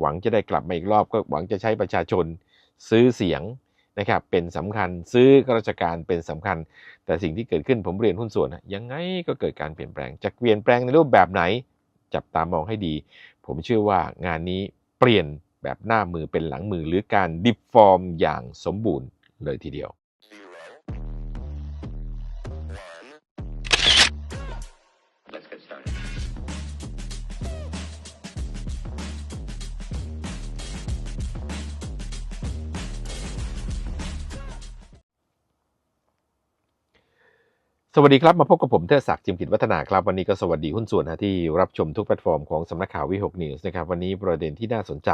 หวังจะได้กลับมาอีกรอบ ก็หวังจะใช้ประชาชนซื้อเสียงนะครับเป็นสำคัญซื้อข้าราชการเป็นสำคัญ แต่สิ่งที่เกิดขึ้นผมเรียนหุ้นส่วนยังไงก็เกิดการเปลี่ยนแปลงจะเปลี่ยนแปลงในรูปแบบไหน จับตามองให้ดี ผมเชื่อว่างานนี้เปลี่ยนแบบหน้ามือเป็นหลังมือหรือการดิฟฟอร์มอย่างสมบูรณ์เลยทีเดียว สวัสดีครับ มาพบกับผมเทศศักดิ์จิมกิจวัฒนาครับ วันนี้ก็สวัสดีหุ้นส่วนนะที่รับชมทุกแพลตฟอร์มของสำนักข่าววิหกนิวส์นะครับ วันนี้ประเด็นที่น่าสนใจ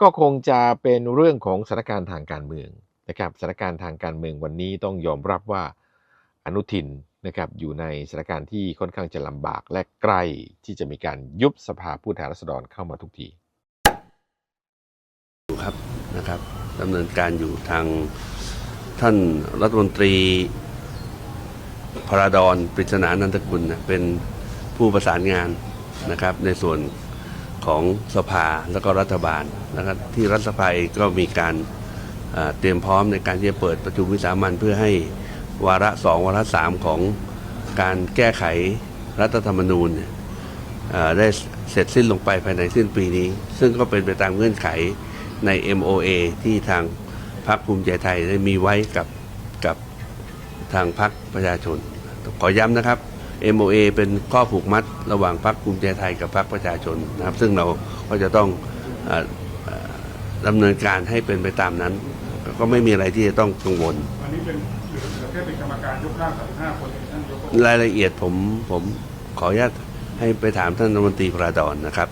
ก็คงจะเป็นเรื่องของสถานการณ์ทางการเมืองนะครับสถานการณ์ทางการเมืองวันนี้ต้องยอมรับว่าอนุทินนะครับอยู่ในสถานการณ์ที่ค่อนข้างจะลำบากและใกล้ที่จะมีการยุบสภาผู้แทนราษฎรเข้ามาทุกทีดูครับนะครับดำเนินการอยู่ทางท่านรัฐมนตรี พระดอนปริศนานันทกุลนะเป็นผู้ประสานงานนะครับ ในส่วนของสภาแล้วก็รัฐบาลนะครับที่รัฐสภาเองก็มีการเตรียมพร้อมในการที่จะเปิดประชุมวิสามันเพื่อให้วาระสองวาระสามของการแก้ไขรัฐธรรมนูญได้เสร็จสิ้นลงไปภายในสิ้นปีนี้ ซึ่งก็เป็นไปตามเงื่อนไขใน MOA ที่ทางพรรคภูมิใจไทยได้มีไว้กับ ทางพรรคประชาชน ขอย้ำนะครับ MOA เป็นข้อผูกมัดระหว่างพรรคภูมิใจไทยกับพรรคประชาชนนะครับ ซึ่งเราก็จะต้องเอ่อเอ่อดำเนินการให้เป็นไปตามนั้น ก็ไม่มีอะไรที่จะต้องกังวลอันนี้เป็นเหลือเหลือแค่เป็นกรรมการยกร่าง35คนเองท่านยกรายละเอียดผมผมขออนุญาตให้ไปถามท่านรัฐมนตรีพระดอนนะครับ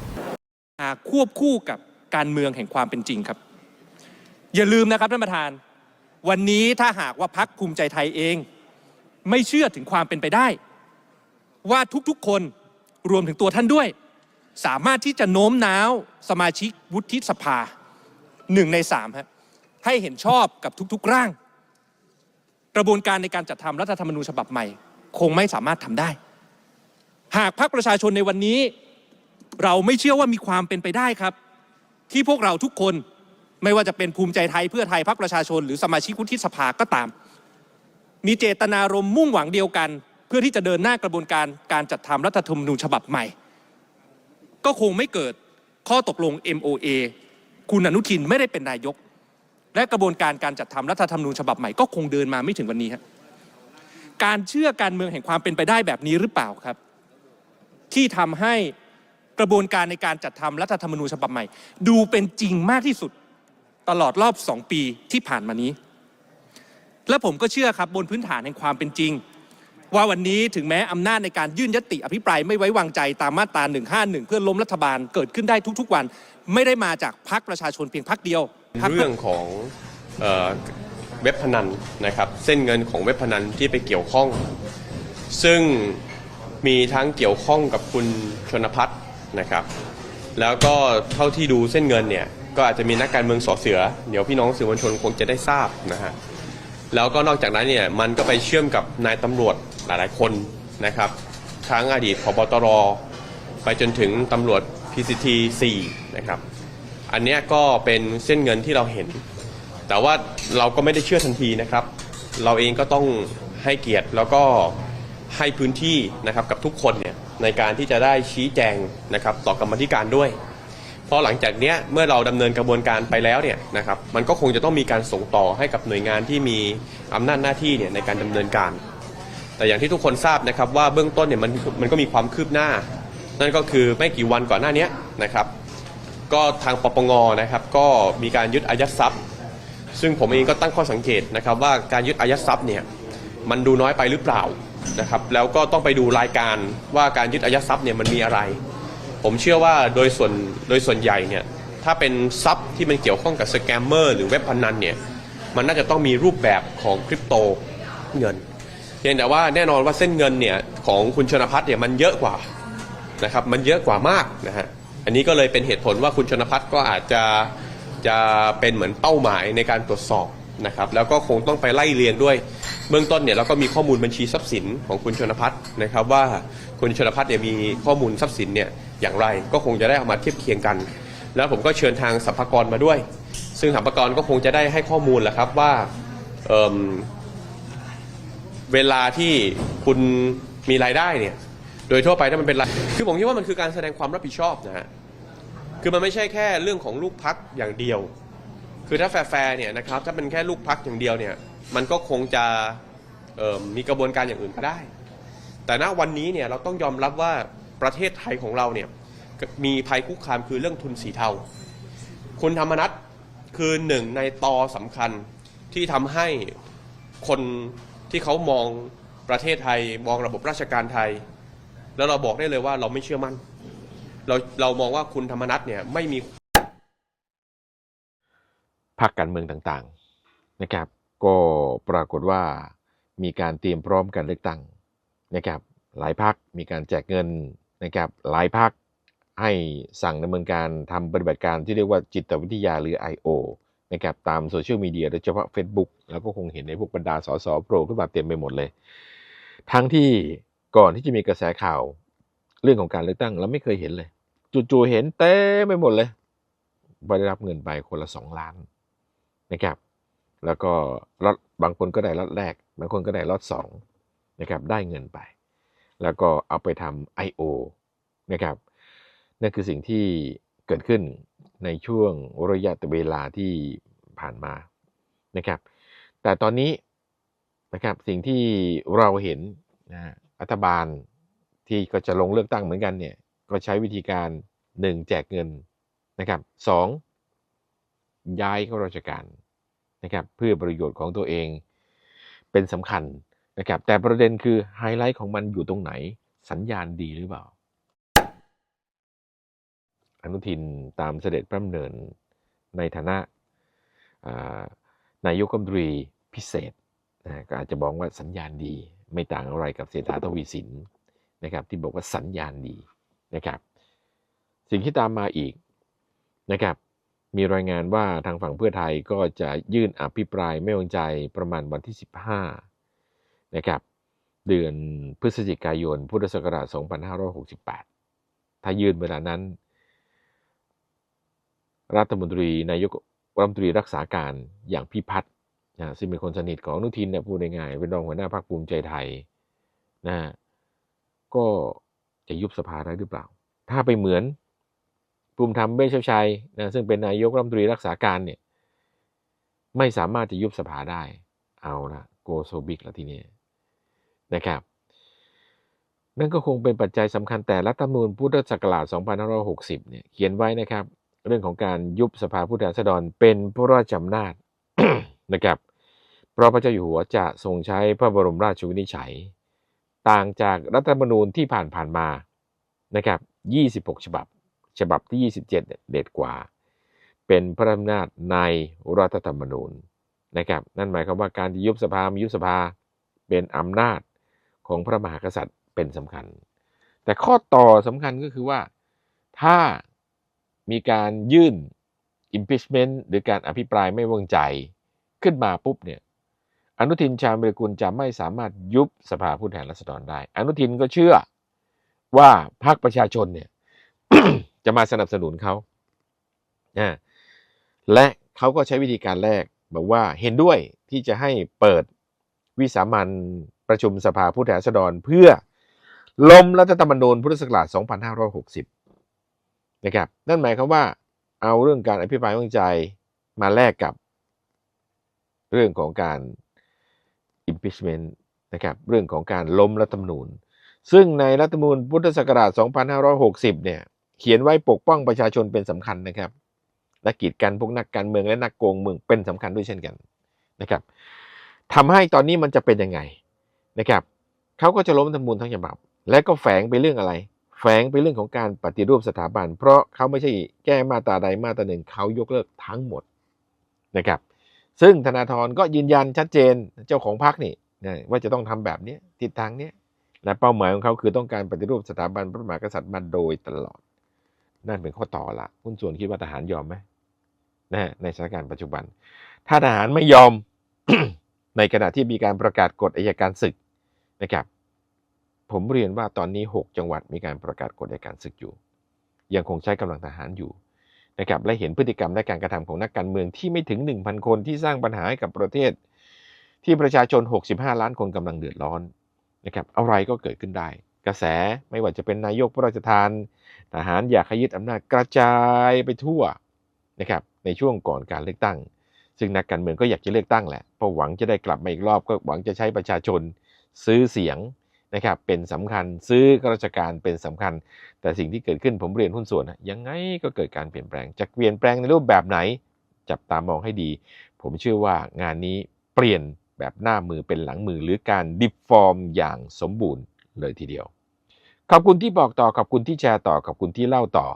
มาควบคู่กับการเมืองแห่งความเป็นจริงครับ อย่าลืมนะครับท่านประธาน วันนี้ถ้าหากว่าพักภูมิใจไทยเอง ไม่เชื่อถึงความเป็นไปได้ ว่าทุกๆคนรวมถึงตัวท่านด้วย สามารถที่จะโน้มน้าวสมาชิกวุฒิสภาหนึ่งในสามฮะให้เห็นชอบกับทุกๆร่าง กระบวนการในการจัดทำรัฐธรรมนูญฉบับใหม่ คงไม่สามารถทำได้ หากพรรคประชาชนในวันนี้ เราไม่เชื่อว่ามีความเป็นไปได้ครับ ที่พวกเราทุกคน ไม่ว่าจะเป็นภูมิใจไทยเพื่อไทยพรรคประชาชน หรือสมาชิกวุฒิสภาก็ตาม มีเจตนารมณ์มุ่งหวังเดียวกัน เพื่อที่จะเดินหน้ากระบวนการการจัดทำรัฐธรรมนูญฉบับใหม่ ก็คงไม่เกิดข้อตกลง MOA คุณอนุทินไม่ได้เป็นนายก และกระบวนการการจัดทำรัฐธรรมนูญฉบับใหม่ก็คงเดินมาไม่ถึงวันนี้ครับการเชื่อการเมืองแห่งความเป็นไปได้แบบนี้หรือเปล่าครับ ที่ทำให้กระบวนการในการจัดทำรัฐธรรมนูญฉบับใหม่ ดูเป็นจริงมากที่สุด ตลอดรอบสองปีที่ผ่านมานี้ และผมก็เชื่อครับบนพื้นฐานแห่งความเป็นจริง ว่าวันนี้ถึงแม้อำนาจในการยื่นยติอภิปรายไม่ไว้วางใจตามมาตรา 151 เพื่อล้มรัฐบาลเกิดขึ้นได้ทุกๆวัน ไม่ได้มาจากพรรคประชาชนเพียงพรรคเดียวเรื่องของเอ่อเว็บพนันนะครับเส้นเงินของเว็บพนันที่ไปเกี่ยวข้อง ซึ่งมีทั้งเกี่ยวข้องกับคุณชนพัฒน์นะครับ แล้วก็เท่าที่ดูเส้นเงินเนี่ย ก็อาจจะมีนักการเมืองสอเสือ เดี๋ยวพี่น้องสื่อมวลชนคงจะได้ทราบนะฮะแล้วก็นอกจากนั้นเนี่ยมันก็ไปเชื่อมกับนายตำรวจหลายๆคนนะครับทั้งอดีตพบตรไปจนถึงตำรวจ PCT 4นะครับอันนี้ก็เป็นเส้นเงินที่เราเห็น แต่ว่าเราก็ไม่ได้เชื่อทันทีนะครับ เราเองก็ต้องให้เกียรติแล้วก็ให้พื้นที่นะครับกับทุกคนเนี่ยในการที่จะได้ชี้แจงนะครับต่อกรรมธิการด้วย พราะหลังจากเนี้ยเมื่อเราดำเนินกระบวนการไปแล้วเนี่ยนะครับมันก็คงจะต้องมีการส่งต่อให้กับหน่วยงานที่มีอำนาจหน้าที่เนี่ยในการดำเนินการ แต่อย่างที่ทุกคนทราบนะครับว่าเบื้องต้นเนี่ยมันมันก็มีความคืบหน้า นั่นก็คือไม่กี่วันก่อนหน้านี้นะครับ ก็ทางปปงนะครับก็มีการยึดอายัดทรัพย์ ซึ่งผมเองก็ตั้งข้อสังเกตนะครับว่าการยึดอายัดทรัพย์เนี่ยมันดูน้อยไปหรือเปล่านะครับแล้วก็ต้องไปดูรายการว่าการยึดอายัดทรัพย์เนี่ยมันมีอะไร ผมเชื่อว่าโดยส่วนโดยส่วนใหญ่เนี่ยถ้าเป็นทรัพย์ที่มันเกี่ยวข้องกับสแกมเมอร์หรือเว็บพนันเนี่ยมันน่าจะต้องมีรูปแบบของคริปโตเงินเพียงแต่ว่าแน่นอนว่าเส้นเงินเนี่ยของคุณชนพัฒน์เนี่ยมันเยอะกว่านะครับมันเยอะกว่ามากนะฮะอันนี้ก็เลยเป็นเหตุผลว่าคุณชนพัฒน์ก็อาจจะจะเป็นเหมือนเป้าหมายในการตรวจสอบนะครับแล้วก็คงต้องไปไล่เรียงด้วย เบื้องต้นเนี่ยเราก็มีข้อมูลบัญชีทรัพย์สินของคุณชนพัฒน์นะครับว่าคุณชนพัฒน์เนี่ยมีข้อมูลทรัพย์สินเนี่ย อย่างไร ก็คงจะได้เอามาเทียบเคียงกัน แล้วผมก็เชิญทางสัมภากรมาด้วย ซึ่งสัมภากรก็คงจะได้ให้ข้อมูลแหละครับว่าเเวลาที่คุณมีรายได้เนี่ย โดยทั่วไปถ้ามันเป็นรายคือผมคิดว่ามันคือการแสดงความรับผิดชอบนะฮะคือมันไม่ใช่แค่เรื่องของลูกพักอย่างเดียว คือถ้าแฟร์เนี่ยนะครับถ้าเป็นแค่ลูกพักอย่างเดียวเนี่ย มันก็คงจะมีกระบวนการอย่างอื่นก็ได้ แต่ณวันนี้เนี่ยเราต้องยอมรับว่า ประเทศไทยของเราเนี่ยมีภัยคุกคามคือเรื่องทุนสีเทา คุณธรรมนัฐคือหนึ่งในตอสำคัญที่ทำให้คนที่เขามองประเทศไทย มองระบบราชการไทย แล้วเราบอกได้เลยว่าเราไม่เชื่อมั่น เราเรามองว่าคุณธรรมนัฐเนี่ยไม่มีพรรคการเมืองต่างๆนะครับ ก็ปรากฏว่ามีการเตรียมพร้อมการเลือกตั้งนะครับ หลายพรรคมีการแจกเงิน นะครับหลายพรรคให้สั่งดำเนินการทำปฏิบัติการที่เรียกว่าจิตวิทยาหรือ I.O. นะครับตามโซเชียลมีเดียโดยเฉพาะ Facebook แล้วก็คงเห็นในพวกบรรดาสสโปรขึ้นมาเต็มไปหมดเลย ทั้งที่ก่อนที่จะมีกระแสข่าวเรื่องของการเลือกตั้งเราไม่เคยเห็นเลยจู่ๆเห็นเต็มไปหมดเลยว่าได้รับเงินไปคนละสองล้านนะครับ แล้วก็ล็อตบางคนก็ได้ล็อตแรก บางคนก็ได้ล็อตสองนะครับ ได้เงินไป แล้วก็เอาไปทำ I.O. นะครับนั่นคือสิ่งที่เกิดขึ้นในช่วงระยะเวลาที่ผ่านมานะครับ แต่ตอนนี้นะครับสิ่งที่เราเห็นนะรัฐบาลที่ก็จะลงเลือกตั้งเหมือนกันเนี่ยก็ใช้วิธีการ 1. แจกเงินนะครับสองย้ายข้าราชการนะครับเพื่อประโยชน์ของตัวเองเป็นสำคัญ นะครับแต่ประเด็นคือไฮไลท์ของมันอยู่ตรงไหน สัญญาณดีหรือเปล่า อนุทินตามเสด็จพระดำเนินในฐานะานายกรัฐมนตรีพิเศษนะก็อาจจะบอกว่าสัญญาณดีไม่ต่างอะไรกับเศรษฐาทวีสินนะครับที่บอกว่าสัญญาณดีนะครับสิ่งที่ตามมาอีกนะครับมีรายงานว่าทางฝั่งเพื่อไทยก็จะยื่นอภิปรายไม่วางใจประมาณวันที่ 15 นะครับเดือนพฤศจิกายน พุทธศักราช 2568 ถ้ายืนเวลานั้น รัฐมนตรีนายกรัฐมนตรีรักษาการอย่างพิพัฒน์นะซึ่งเป็นคนสนิทของนุทินเนี่ยพูดง่ายๆเป็นรองหัวหน้าพรรคภูมิใจไทยนะก็จะยุบสภาได้หรือเปล่า ถ้าไปเหมือนภูมิธรรมเวชชัยนะซึ่งเป็นนายกรัฐมนตรีรักษาการเนี่ยไม่สามารถจะยุบสภาได้ เอาละโกโซบิกแล้วทีนี้ นะครับนั่นก็คงเป็นปัจจัยสำคัญแต่รัฐธรรมนูญพุทธศักราช 2560 เนี่ยเขียนไว้นะครับ เรื่องของการยุบสภาผู้แทนราษฎรเป็นพระราชอำนาจนะครับเพราะพระเจ้าอยู่หัวจะทรงใช้พระบรมราชวินิจฉัย ต่างจากรัฐธรรมนูญที่ผ่านผ่านมานะครับ 26 ฉบับ ฉบับที่ 27เนี่ยเด็ดกว่า เป็นพระอำนาจในรัฐธรรมนูญนะครับ นั่นหมายความว่าการยุบสภามียุบสภาเป็นอำนาจ ของพระมหากษัตริย์เป็นสำคัญ แต่ข้อต่อสำคัญก็คือว่าถ้ามีการยื่น impeachment หรือการอภิปรายไม่ไว้วางใจขึ้นมาปุ๊บเนี่ยอนุทินชาญวิรกุลจะไม่สามารถยุบสภาผู้แทนราษฎรได้ อนุทินก็เชื่อว่าพรรคประชาชนเนี่ยจะมาสนับสนุนเขานะและเขาก็ใช้วิธีการแรกบอกว่าเห็นด้วยที่จะให้เปิดวิสามัน ประชุมสภาผู้แทนราษฎรเพื่อล้มรัฐธรรมนูญพุทธศักราช 2560 นะครับ นั่นหมายความว่าเอาเรื่องการอภิปรายไม่ไว้วางใจมาแลกกับ เรื่องของการ impeachment นะครับ เรื่องของการล้มรัฐธรรมนูญ ซึ่งในรัฐธรรมนูญพุทธศักราช 2560 เนี่ย เขียนไว้ปกป้องประชาชนเป็นสำคัญนะครับและกีดกันพวกนักการเมืองและนักโกงเมืองเป็นสำคัญด้วยเช่นกันนะครับทำให้ตอนนี้มันจะเป็นยังไง นะครับเขาก็จะล้มรัฐธรรมนูญทั้งฉบับ และก็แฝงไปเรื่องอะไร แฝงไปเรื่องของการปฏิรูปสถาบัน เพราะเขาไม่ใช่แก้มาตราใดมาตราหนึ่งเขายกเลิกทั้งหมดนะครับซึ่งธนาธรก็ยืนยันชัดเจนเจ้าของพรรคนี่ว่าจะต้องทำแบบนี้ทิศทางนี้และเป้าหมายของเขาคือต้องการปฏิรูปสถาบันพระมหากษัตริย์มาโดยตลอด นั่นเป็นข้อต่อละหุ้นส่วนคิดว่าทหารยอมไหมนะในสถานการณ์ปัจจุบัน ถ้าทหารไม่ยอมในขณะที่มีการประกาศกฎอัยการศึก นะครับ ผมเรียนว่าตอนนี้ 6 จังหวัดมีการประกาศกฎอัยการศึกอยู่ ยังคงใช้กำลังทหารอยู่นะครับและเห็นพฤติกรรมและการกระทำของนักการเมืองที่ไม่ถึง 1,000 คนที่สร้างปัญหาให้กับประเทศ ที่ประชาชน 65 ล้านคนกำลังเดือดร้อนนะครับอะไรก็เกิดขึ้นได้ กระแสไม่ว่าจะเป็นนายกพระราชทาน ทหารอยากให้ยึดอำนาจกระจายไปทั่วนะครับในช่วงก่อนการเลือกตั้ง ซึ่งนักการเมืองก็อยากจะเลือกตั้งแหละเพราะหวังจะได้กลับมาอีกรอบก็หวังจะใช้ประชาชน ซื้อเสียงนะครับเป็นสำคัญซื้อข้าราชการเป็นสำคัญ แต่สิ่งที่เกิดขึ้นผมเรียนหุ้นส่วนนะยังไงก็เกิดการเปลี่ยนแปลงจะเปลี่ยนแปลงในรูปแบบไหน จับตามองให้ดี ผมเชื่อว่างานนี้เปลี่ยนแบบหน้ามือเป็นหลังมือหรือการดิฟฟอร์มอย่างสมบูรณ์เลยทีเดียว ขอบคุณที่บอกต่อขอบคุณที่แชร์ต่อขอบคุณที่เล่าต่อ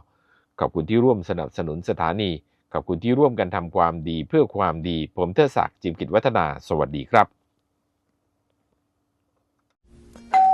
ขอบคุณที่ร่วมสนับสนุนสถานี ขอบคุณที่ร่วมกันทำความดีเพื่อความดี ผมเทดศักดิ์จิมกิจวัฒนา สวัสดีครับ